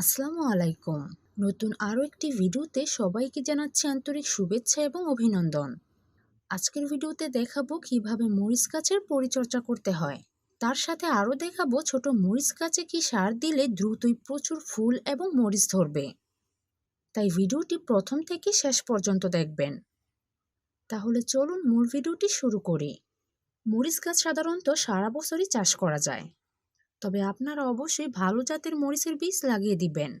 আসসালামু আলাইকুম। নতুন আরও একটি ভিডিওতে সবাইকে জানাচ্ছি আন্তরিক শুভেচ্ছা এবং অভিনন্দন। আজকের ভিডিওতে দেখাবো কীভাবে মরিচ গাছের পরিচর্যা করতে হয়। তার সাথে আরও দেখাবো ছোট মরিচ গাছে কি সার দিলে দ্রুতই প্রচুর ফুল এবং মরিচ ধরবে। তাই ভিডিওটি প্রথম থেকে শেষ পর্যন্ত দেখবেন। তাহলে চলুন মূল ভিডিওটি শুরু করি। মরিচ গাছ সাধারণত সারা বছরই চাষ করা যায়। তবে আপনারা অবশ্যই ভালো জাতের মরিচের বীজ লাগিয়ে দিবেন।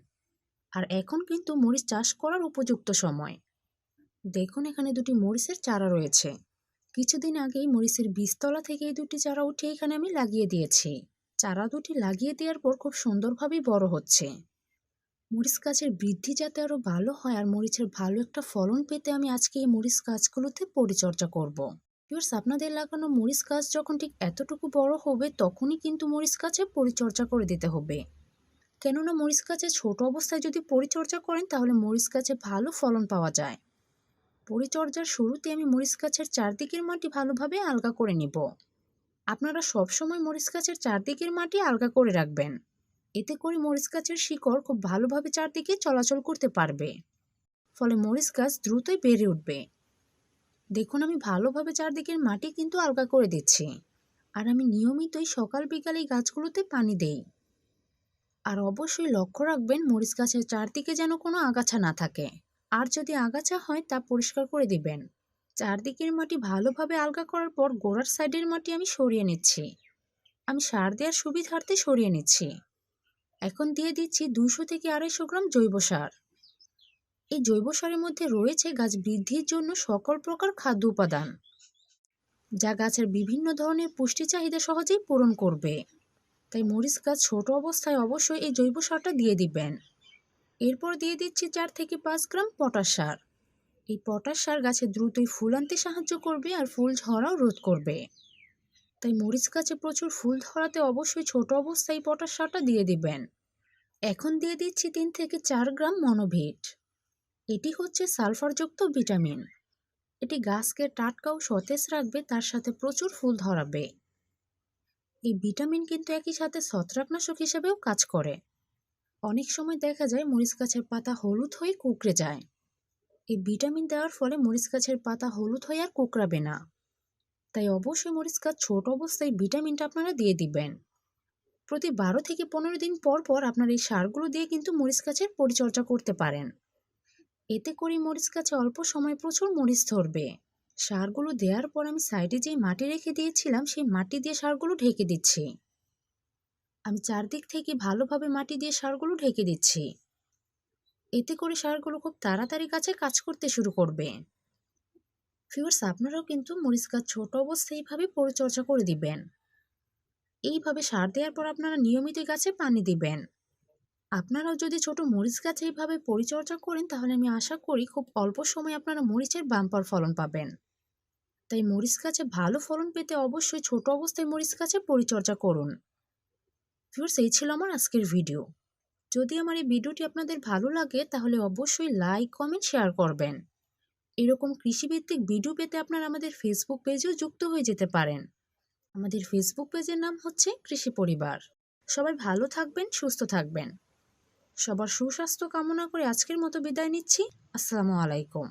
আর এখন কিন্তু মরিচ চাষ করার উপযুক্ত সময়। দেখুন এখানে দুটি মরিচের চারা রয়েছে। কিছুদিন আগেই মরিচের বীজতলা থেকে এই দুটি চারা উঠে এখানে আমি লাগিয়ে দিয়েছি। চারা দুটি লাগিয়ে দেওয়ার পর খুব সুন্দরভাবেই বড় হচ্ছে। মরিচ গাছের বৃদ্ধি যাতে আরও ভালো হয় আর মরিচের ভালো একটা ফলন পেতে আমি আজকে এই মরিচ গাছগুলোতে পরিচর্যা করব। ভিউয়ার্স আপনাদের লাগানো মরিচ গাছ যখন ঠিক এতটুকু বড় হবে, তখনই কিন্তু মরিচ গাছে পরিচর্যা করে দিতে হবে। কেননা মরিচ গাছে ছোট অবস্থায় যদি পরিচর্যা করেন, তাহলে মরিচ গাছে ভালো ফলন পাওয়া যায়। পরিচর্যার শুরুতে আমি মরিচ গাছের চারদিকের মাটি ভালোভাবে আলগা করে নিব। আপনারা সবসময় মরিচ গাছের চারদিকের মাটি আলগা করে রাখবেন। এতে করে মরিচ গাছের শিকড় খুব ভালোভাবে চারদিকে চলাচল করতে পারবে। ফলে মরিচ গাছ দ্রুতই বেড়ে উঠবে। দেখুন, আমি ভালোভাবে চারদিকের মাটি কিন্তু আলগা করে দিচ্ছি। আর আমি নিয়মিতই সকাল বিকাল এই গাছগুলোতে পানি দেই। আর অবশ্যই লক্ষ্য রাখবেন, মরিচ গাছের চারদিকে যেন কোনো আগাছা না থাকে। আর যদি আগাছা হয়, তা পরিষ্কার করে দিবেন। চারদিকের মাটি ভালোভাবে আলগা করার পর গোড়ার সাইডের মাটি আমি সরিয়ে নিচ্ছি। আমি সার দেওয়ার সুবিধার্থে সরিয়ে নিচ্ছি। এখন দিয়ে দিচ্ছি দুশো থেকে আড়াইশো গ্রাম জৈব সার। এই জৈব সারের মধ্যে রয়েছে গাছ বৃদ্ধির জন্য সকল প্রকার খাদ্য উপাদান, যা গাছের বিভিন্ন ধরনের পুষ্টি চাহিদা সহজেই পূরণ করবে। তাই মরিচ গাছ ছোট অবস্থায় অবশ্যই এই জৈব সারটা দিয়ে দিবেন। এরপর দিয়ে দিচ্ছি চার থেকে পাঁচ গ্রাম পটাশ সার। এই পটাশ সার গাছে দ্রুতই ফুল আনতে সাহায্য করবে আর ফুল ঝরাও রোধ করবে। তাই মরিচ গাছে প্রচুর ফুল ধরাতে অবশ্যই ছোট অবস্থায় পটাশ সারটা দিয়ে দিবেন। এখন দিয়ে দিচ্ছি তিন থেকে চার গ্রাম মনোভিট। এটি হচ্ছে সালফারযুক্ত ভিটামিন। এটি গাছকে টাটকা ও সতেজ রাখবে, তার সাথে প্রচুর ফুল ধরাবে। এই ভিটামিন কিন্তু একই সাথে ছত্রাকনাশক হিসেবেও কাজ করে। অনেক সময় দেখা যায় মরিচ গাছের পাতা হলুদ হয়ে কুকড়ে যায়। এই ভিটামিন দেওয়ার ফলে মরিচ গাছের পাতা হলুদ হয়ে আর কুকড়াবে না। তাই অবশ্যই মরিচ গাছ ছোট অবস্থায় ভিটামিনটা আপনারা দিয়ে দিবেন। প্রতি বারো থেকে পনেরো দিন পর পর আপনার এই সারগুলো দিয়ে কিন্তু মরিচ গাছের পরিচর্যা করতে পারেন। এতে করে মরিচ গাছে অল্প সময় প্রচুর মরিচ ধরবে। সারগুলো দেওয়ার পর আমি সাইডে যেই মাটি রেখে দিয়েছিলাম, সেই মাটি দিয়ে সারগুলো ঢেকে দিচ্ছি। আমি চারদিক থেকে ভালোভাবে মাটি দিয়ে সারগুলো ঢেকে দিচ্ছি। এতে করে সারগুলো খুব তাড়াতাড়ি গাছে কাজ করতে শুরু করবে। ফিওর্স আপনারাও কিন্তু মরিচ গাছ ছোট অবস্থায় এইভাবে পরিচর্যা করে দিবেন। এইভাবে সার দেওয়ার পর আপনারা নিয়মিত গাছে পানি দিবেন। আপনারাও যদি ছোট মরিচ গাছে এইভাবে পরিচর্যা করেন, তাহলে আমি আশা করি খুব অল্প সময় আপনারা মরিচের বাম্পার ফলন পাবেন। তাই মরিচ গাছে ভালো ফলন পেতে অবশ্যই ছোট অবস্থায় মরিচ গাছে পরিচর্যা করুন। ভিউর্স এই ছিল আমার আজকের ভিডিও। যদি আমার এই ভিডিওটি আপনাদের ভালো লাগে, তাহলে অবশ্যই লাইক, কমেন্ট, শেয়ার করবেন। এরকম কৃষিভিত্তিক ভিডিও পেতে আপনারা আমাদের ফেসবুক পেজেও যুক্ত হয়ে যেতে পারেন। আমাদের ফেসবুক পেজের নাম হচ্ছে কৃষি পরিবার। সবাই ভালো থাকবেন, সুস্থ থাকবেন। সবার সুস্বাস্থ্য কামনা করে আজকের মতো বিদায় নিচ্ছি। আসসালামু আলাইকুম।